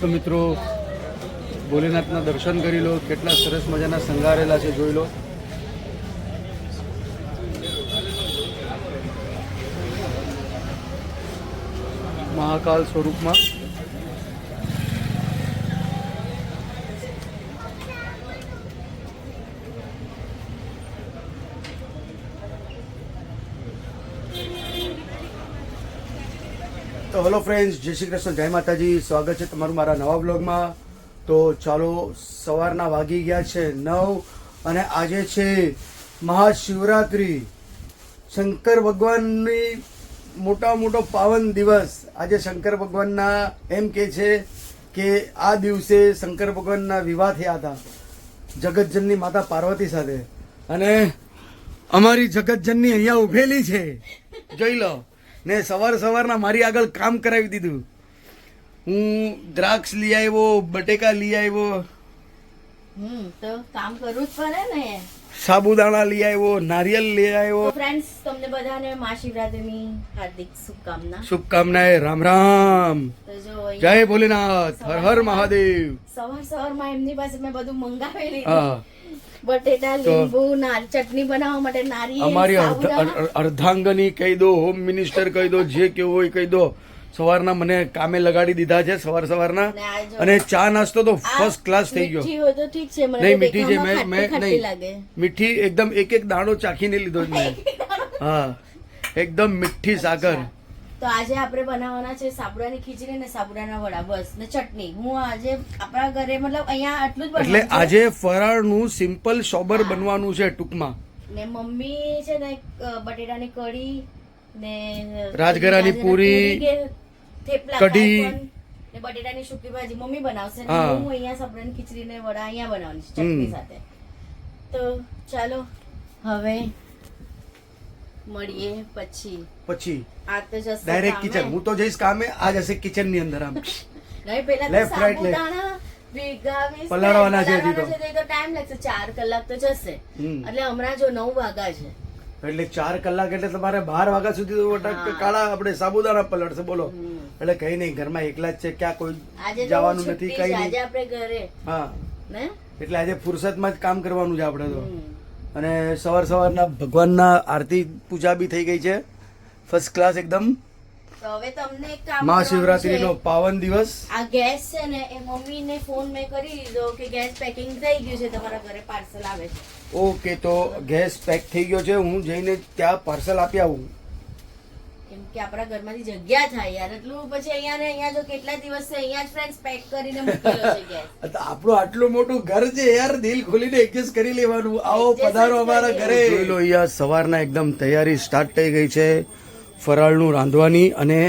તો મિત્રો, ભોલેનાથના દર્શન કરી લો, કેટલા સરસ મજાના શણગારેલા છે, જોઈ લો. મહાકાલ સ્વરૂપમાં. તો હેલો ફ્રેન્ડ્સ, જય શ્રી કૃષ્ણ, જય માતાજી. સ્વાગત છે તમારું મારા નવા બ્લોગમાં તો ચાલો, સવારના વાગી ગયા છે નવ અને આજે છે મહાશિવરાત્રિ. શંકર ભગવાનની મોટા મોટો પાવન દિવસ. આજે શંકર ભગવાનના એમ કે છે કે આ દિવસે શંકર ભગવાનના વિવાહ થયા હતા જગતજનની માતા પાર્વતી સાથે. અને અમારી જગતજનની અહીંયા ઉભેલી છે. જોઈ લો. ને સવાર સવારના મારી આગળ કામ કરાવી દીધું. હું દ્રાક્ષ લઈ આવ્યો બટેકા લઈ આવ્યો. તો કામ કરવું જ પડે ને. સાબુદાણા લઈ આવ્યો નારિયેલ લઈ આવ્યો. ફ્રેન્ડ્સ તમને બધાને મહાશિવરાત્રિની હાર્દિક શુભકામના. શુભકામનાએ રામ રામ. જય ભોલેનાથ હર હર મહાદેવ. સવાર સવારમાં એમની પાસે મેં બધું મંગાવેલી. બટેટા લીંબુ નાર ચટણી બનાવવા માટે નારિયેળ અમારી અર્ધાંગની કહી દો હોમ મિનિસ્ટર કહી દો જે કેવું હોય કહી દો. સવારના મને કામે લગાડી દીધા છે સવાર સવારના. અને ચા નાસ્તો તો ફર્સ્ટ ક્લાસ થઈ ગયો. નહીં મીઠી છે મેં મેં નહીં. મીઠી એકદમ એક એક દાણો ચાખીને લીધો જ મેં. હા. એકદમ મીઠી સાકર તો આજે આપણે બનાવવાના છે સાબુદાની ખીચડી ને સાબુદાના વડા. બસ ને ચટણી. હું આજે આપણા ઘરે મતલબ અહીંયા આટલું જ એટલે. આજે ફરાળનું સિમ્પલ સોબર બનવાનું છે ટૂંકમાં. ને મમ્મી છે ને બટેટાની કઢી ને રાજગરાની પૂરી, કઢી. ને બટેટાની સુકી ભાજી. મમ્મી બનાવશે ને હું. અહીંયા સાબુદાની ખીચડી ને વડા અહીંયા બનાવવાની છે ચટણી સાથે. તો ચાલો હવે મળીએ પછી. પછી. આ તો જશે ડાયરેક્ટ કિચન હું તો જઈશ કામે આ જશે કિચનની અંદર આમ. નહીં પેલા લેફ્ટ રાઈટ લેફ્ટ પલાળવાના છે તો. ટાઈમ લાગશે. ચાર કલાક તો જશે. એટલે હમણાં જો નવ વાગા છે. એટલે ચાર કલાક એટલે તમારે બાર વાગ્યા સુધી તો કાળા આપણે સાબુદાણા પલળશે બોલો. એટલે કઈ નહીં ઘરમાં એકલા જ છે ક્યાં કોઈ જવાનું નથી કઈ કઈ આજે આપણે ઘરે. હા. એટલે આજે ફુરસતમાં જ કામ કરવાનું છે આપણે તો. અને સવાર સવારના ભગવાનના આરતી પૂજા બી થઈ ગઈ છે. ફર્સ્ટ ક્લાસ એકદમ. હવે તમને એક કામ મહાશિવરાત્રીનો પાવન દિવસ. આ ગેસ છે ને એ મમ્મીને ફોન મેં કરી દીધો કે ગેસ પેકિંગ થઈ ગયું છે તમારા ઘરે પાર્સલ આવે છે. ઓકે તો ગેસ પેક થઈ ગયો છે. હું જઈને ત્યાં પાર્સલ આપી આવું. કે આપણા ઘરમાંથી જગ્યા થાય યાર. એટલું પછી અહીંયા ને અહીંયા જો કેટલા દિવસ છે અહીંયા જ ફ્રેન્ડ્સ પેક કરીને મૂકેલો છે ગેસ આ તો આપણું આટલું મોટું ઘર છે યાર. દિલ ખોલીને એડજસ્ટ કરી લેવાનું. આવો પધારો અમારા ઘરે. જોઈ લો અહીંયા સવારના એકદમ તૈયારી સ્ટાર્ટ થઈ ગઈ છે. ફરાળનું રાંધવાની અને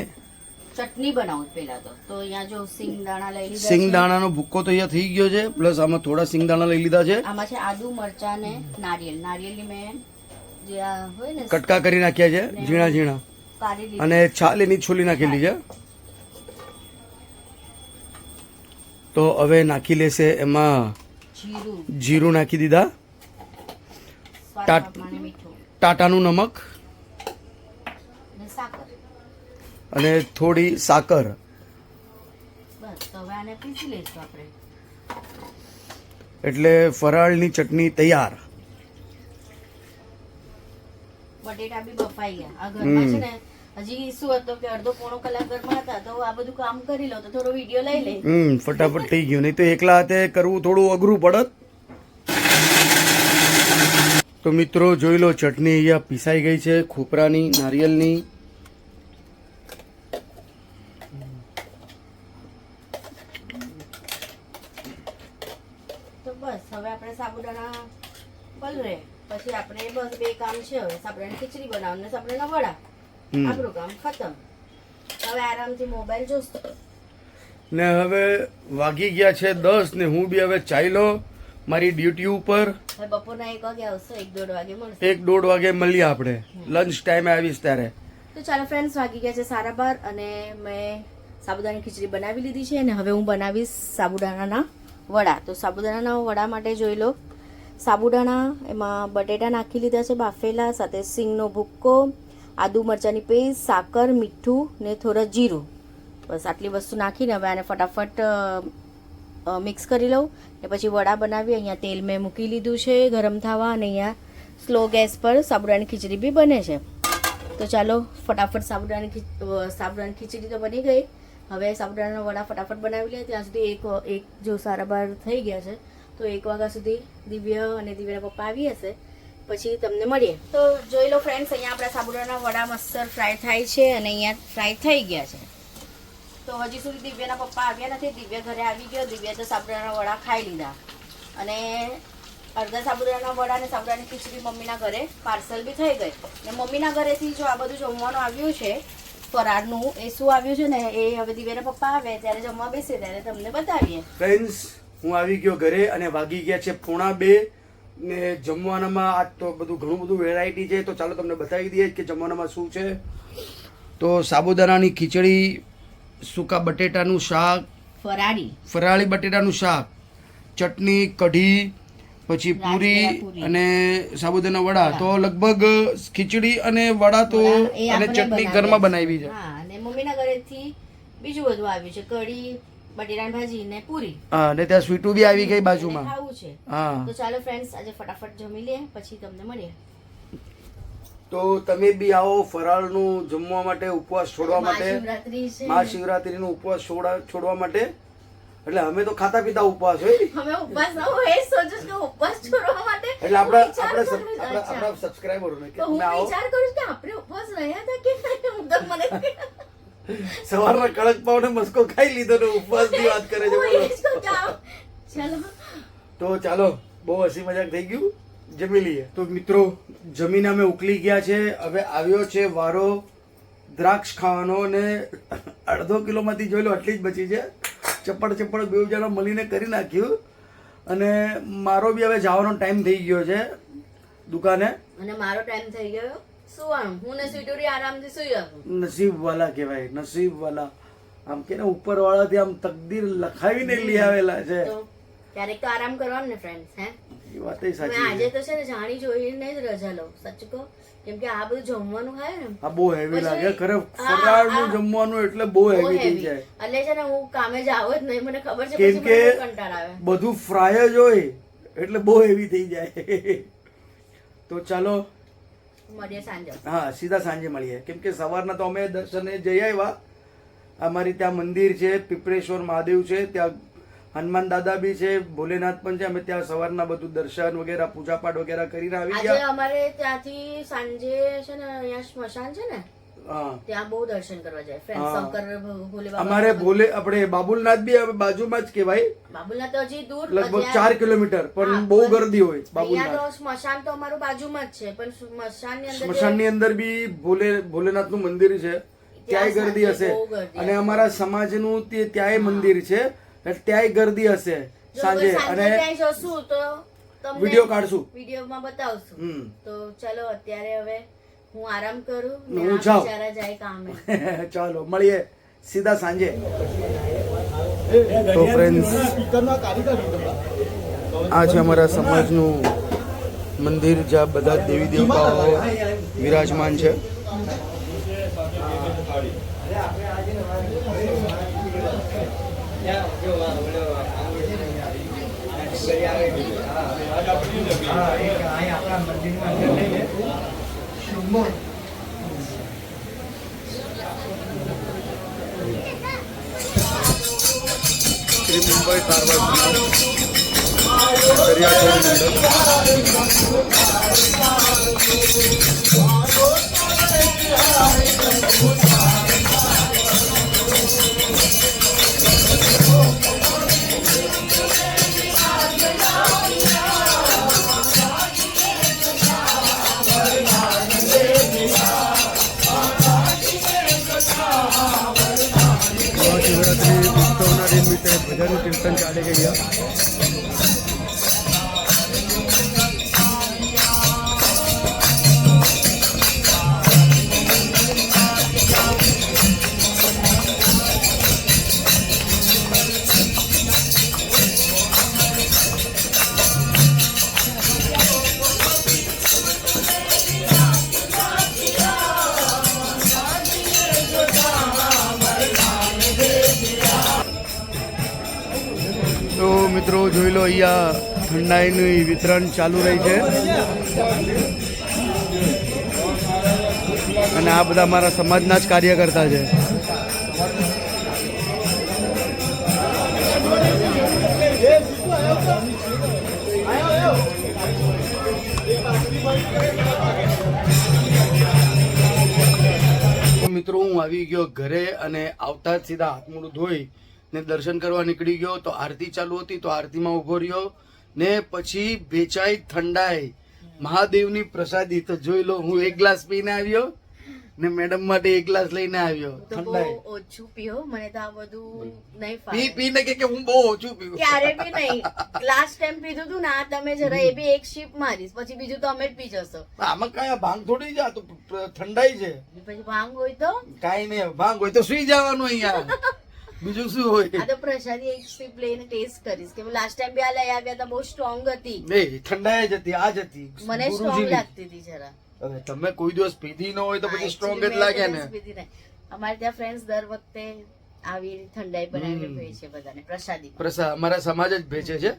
ચટણી બનાવું પેલા તો. તો અહીંયા જો સિંગદાણા લઈ લીધા છે. સિંગદાણાનો ભૂક્કો તો અહીંયા થઈ ગયો છે. પ્લસ આમાં થોડા સિંગદાણા લઈ લીધા છે. આમાં છે આદુ મરચા ને નારિયેલ. નારિયેલની મેં જે આ હોય ને કટકા કરી નાખ્યા છે. ઝીણા ઝીણા. અને છાલીની છોલી નાખેલી છે. તો હવે નાખી લેશે એમાં જીરું. નાખી દીધા. ટાટાનું નમક. અને થોડી સાકર. એટલે ફરાળની ચટણી તૈયાર. બટેટા બી બફાઈ ગયા. આ ઘરમાં છે ને હજી શું હતું કે અડધો પોણો કલાક ઘરમાં હતા તો આ બધું કામ કરી લો તો થોડો વીડિયો લઈ લઈ હમ ફટાફટ થઈ ગયું. નહીં તો એકલા હાથે કરવું થોડું અઘરું પડત. તો મિત્રો જોઈ લો ચટણી અહીંયા પીસાઈ ગઈ છે ખોપરાની નારિયેલની. તો બસ હવે આપણે સાબુદાણા પલરે. પછી આપણે બસ બે કામ છે હવે સાબુદાણાની ખીચડી બનાવવાનું સાબુદાણા વડા. આપણું કામ ખતમ. હવે આરામથી મોબાઈલ જોશો. ને હવે વાગી ગયા છે દસ ને હું બી હવે ચાલ્યો મારી ડ્યુટી ઉપર. બપોરના એક વાગે આવશો એક દોઢ વાગે મળશે. એક દોઢ વાગે મળીએ આપણે. લંચ ટાઈમે આવીશ ત્યારે. તો ચાલો ફ્રેન્ડ્સ વાગી ગયા છે સારા બાર અને મેં સાબુદાણાની ખીચડી બનાવી લીધી છે અને હવે હું બનાવીશ સાબુદાણાના વડા. તો સાબુદાણાના વડા માટે જોઈ લો. સાબુદાણા એમાં બટેટા નાખી લીધા છે બાફેલા સાથે સિંગનો ભૂક્કો આદુ મરચાંની પેસ્ટ, સાકર, મીઠું ને થોડા જીરું. બસ આટલી વસ્તુ નાખીને હવે આને ફટાફટ મિક્સ કરી લઉં ને પછી વડા બનાવી, અહીંયા તેલ મેં મૂકી લીધું છે ગરમ થવા અને અહીંયા સ્લો ગેસ પર સાબુદાની ખીચડી બી બને છે. તો ચાલો, ફટાફટ સાબુદાની સાબુદાની ખીચડી તો બની ગઈ. હવે સાબુદાણાના વડા ફટાફટ બનાવી લે ત્યાં સુધી એક એક જો સારા બાર થઈ ગયા છે, તો એક વાગ્યા સુધી દિવ્ય અને દિવ્યના પપ્પા આવી હશે. પછી તમને મળીએ. તો જોઈ લો ફ્રેન્ડ્સ અહીંયા આપણા સાબુદાણાના વડા મસ્ત ફ્રાય થાય છે અને અહીંયા ફ્રાય થઈ ગયા છે. તો હજી સુધી દિવ્યાના પપ્પા આવ્યા નથી. દિવ્ય ઘરે આવી ગયો. દિવ્યા તો સાબુદાણાના વડા ખાઈ લીધા. અને અડધા સાબુદાના વડા અને સાબુદાણાની ખીચડી મમ્મીના ઘરે પાર્સલ બી થઈ ગઈ. ને મમ્મીના ઘરેથી જો આ બધું જમવાનું આવ્યું છે ફરાળનું એ શું આવ્યું છે ને એ હવે દિવ્યાના પપ્પા આવે ત્યારે જમવા બેસે ત્યારે તમને બતાવીએ. ફ્રેન્ડ્સ હું આવી ગયો ઘરે અને વાગી ગયા છે પોણા બે. ને જમવાનામાં આજ તો બધું ઘણું બધું વેરાયટી છે તો ચાલો તમને બતાવી દઈએ કે જમવાનામાં શું છે. તો સાબુદાણાની ખીચડી સૂકા બટેટાનું શાક ફરાળી. ફરાળી બટેટાનું શાક ચટણી કઢી પછી પૂરી. અને સાબુદાના વડા. તો લગભગ ખીચડી અને વડા તો અને ચટણી ઘરમાં બનાવી છે. અને મમ્મીના ઘરેથી બીજું બધું આવ્યું છે. કઢી બટેટાની ભાજી ને પૂરી. હા અને ત્યાં સ્વીટું બી આવી ગઈ બાજુમાં. ખાવું છે. હા. તો ચાલો ફ્રેન્ડ્સ આજે ફટાફટ જમી લઈએ પછી તમને મળીએ. તો તમે બી આવો ફરાળનું જમવા માટે ઉપવાસ છોડવા માટે. છે. મહાશિવરાત્રીનો ઉપવાસ છોડા છોડવા માટે. એટલે અમે તો ખાતા પીતા ઉપવાસ હોય અમે ઉપવાસ ન હોય સોચું કે ઉપવાસ છોડવા માટે એટલે આપણા આપણે આપણા સબસ્ક્રાઇબરોને કે આવો. વિચાર કરું કે આપણે ઉપવાસ રહ્યા હતા કે નહીં? હું તો મને સવારના કડક પાવને મસ્કો ખાઈ લીધો ને ઉપવાસની વાત કરે છે બોલો. તો ચાલો. બહુ હસી મજાક થઈ ગયું. જમી લઈએ. તો મિત્રો જમીન અમે ઉકલી ગયા છે. હવે આવ્યો છે વારો દ્રાક્ષ ખાવાનો ને અડધો કિલોમાંથી જોઈ લો આટલી જ બચી છે. ચપ્પડ ચપ્પડ બે જણા મળીને કરી નાખ્યું. અને મારો બી હવે જવાનો ટાઈમ થઈ ગયો છે દુકાને. અને મારો ટાઈમ થઈ ગયો? સુવાનું હું ને સ્વીટુરી આરામથી સુઈ જાઉં નસીબ વાલા કહેવાય નસીબ વાલા. આમ કે ઉપર વાળાથી આમ તકદીર લખાવીને લઈ આવેલા છે. ક્યારેક તો આરામ કરવાનું ને ફ્રેન્ડ્સ હે? એ વાત મેં આજે તો છે ને જાણી જોઈને જ રજા લઉં સચ કહું. કેમ કે આ બધું જમવાનું ખાય ને. આ બહુ હેવી લાગે. ખરે ફરાળનું જમવાનું એટલે બહુ હેવી થઈ જાય. એટલે છે ને હું કામે જાવ જ નહીં. મને ખબર છે કેમ કે કંટાળ આવે. બધું ફ્રાય જ હોય એટલે બહુ હેવી થઈ જાય. તો ચાલો હા સીધા સાંજે મળીએ. કેમ કે સવારના તો અમે દર્શને જઈ આવ્યા. અમારી ત્યાં મંદિર છે પીપળેશ્વર મહાદેવ છે ત્યાં હનુમાન દાદા બી છે ભોલેનાથ પણ છે. અમે ત્યાં સવારના બધું દર્શન વગેરે પૂજાપાઠ વગેરે કરીને આવી ગયા. અમારે ત્યાંથી સાંજે છે ને અહીંયા સ્મશાન છે ને? ત્યાં બહુ દર્શન કરવા જાય. ફ્રેન્ડ શંકર ભોલે અમારે ભોલે આપણે બાબુલનાથ બી બાજુમાં જ કહેવાય. બાબુલનાથ હજી દૂર લગભગ ચાર કિલોમીટર પણ બહુ ગરદી હોય બાબુલનાથ. સ્મશાન તો અમારું બાજુમાં જ છે પણ સ્મશાનની અંદર સ્મશાનની અંદર બી ભોલે ભોલેનાથનું મંદિર છે. ત્યાંય ત્યાં ગરદી હશે. અને અમારા સમાજનું તે ત્યાંય મંદિર છે. ત્યાંય ગરદી હશે સાંજે. અને વીડિયો કાઢશું. વિડીયોમાં બતાવશું. તો ચલો અત્યારે હવે હું આરામ કરું ને હું જાઉં. બિચારા જાય કામે. ચાલો મળીએ સીધા સાંજે. તો ફ્રેન્ડ્સ આ છે અમારા સમાજનું મંદિર જ્યાં બધા દેવી દેવતાઓ વિરાજમાન છે. શ્રી ശ്രീ മുംബൈ കാർവാർ പെരിയാർ ભજન કીર્તન ચાલી રહ્યા અહીંયા ઠંડાઈનું વિતરણ ચાલુ રહી છે. અને આ બધા મારા સમાજના જ કાર્યકર્તા છે. મિત્રો, હું આવી ગયો ઘરે અને આવતા જ સીધા હાથ મોડું ધોઈ ને દર્શન કરવા નીકળી ગયો તો આરતી ચાલુ હતી તો આરતીમાં ઊભો રહ્યો ને પછી વેચાઈ ઠંડાઈ. મહાદેવની પ્રસાદી તો જોઈ લો હું એક ગ્લાસ પીને આવ્યો ને મેડમ માટે એક ગ્લાસ લઈને આવ્યો ઠંડાઈ. ઓછું પીઓ મને તો આ બધું નહીં પી પીને કે હું બહુ ઓછું પીવું. ક્યારે બી નહીં. લાસ્ટ ટાઈમ પીધું તું ને આ તમે જરા એ બી એક શીપ મારીશ પછી બીજું તો અમે જ પી જશો. આમાં કયા ભાંગ થોડી જા તો ઠંડાઈ છે. પછી ભાંગ હોય તો? કાઈ નહીં ભાંગ હોય તો સુઈ જવાનું અહીંયા. બીજું શું આ તો પ્રસાદી એક શીપ લઈને ટેસ્ટ કરીશ. કે લાસ્ટ ટાઈમ બી આ લઈ આવ્યા હતા બહુ સ્ટ્રોંગ હતી. નહીં ઠંડાઈ જ હતી આ જ હતી. મને સ્ટ્રોંગ લાગતી હતી જરા. હવે તમે કોઈ દિવસ પીધી ન હોય તો પછી સ્ટ્રોંગ જ લાગે ને. અમારે ત્યાં ફ્રેન્ડ્સ દર વખતે આવી ઠંડાઈ બનાવીને હમ. છે બધાને પ્રસાદી. પ્રસાદ અમારા સમાજ જ ભેજે છે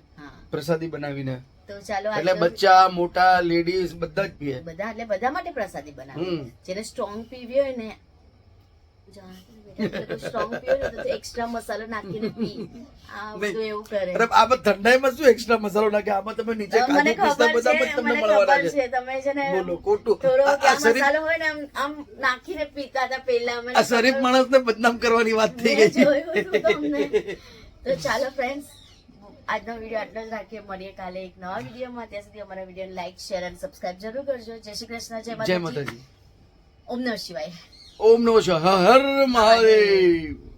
પ્રસાદી બનાવીને. તો ચાલો એટલે બચ્ચા મોટા લેડીઝ બધા જ પીએ. બધા એટલે બધા માટે પ્રસાદી બનાવે જેને સ્ટ્રોંગ પીવી હોય ને સ્ટ્રોંગ પીવી હોય ને તો એક્સ્ટ્રા મસાલો નાખીને પી આ બધું એવું કરે અરે આમાં ઠંડાઈમાં શું એક્સ્ટ્રા મસાલો નાખે આમાં તમે નીચે કાજુ પિસ્તા બદામ જ તમને મળવાના છે છે તમે છે ને બોલો ખોટું થોડો આ- આ ક્યાં શરીફ મસાલો હોય ને આમ આમ નાખીને પીતા હતા પેલા મને આ શરીફ માણસને બદનામ કરવાની વાત થઈ ગઈ છે. તો ચાલો ફ્રેન્ડ્સ આજનો વીડિયો આટલો જ રાખીએ મળીએ કાલે એક નવા વિડીયોમાં ત્યાં સુધી અમારા વીડિયો લાઈક શેર અને સબસ્ક્રાઇબ જરૂર કરજો જય શ્રી કૃષ્ણ જય માતાજી ઓમ નમઃ શિવાય ઓમ નમઃ હર મહાદેવ.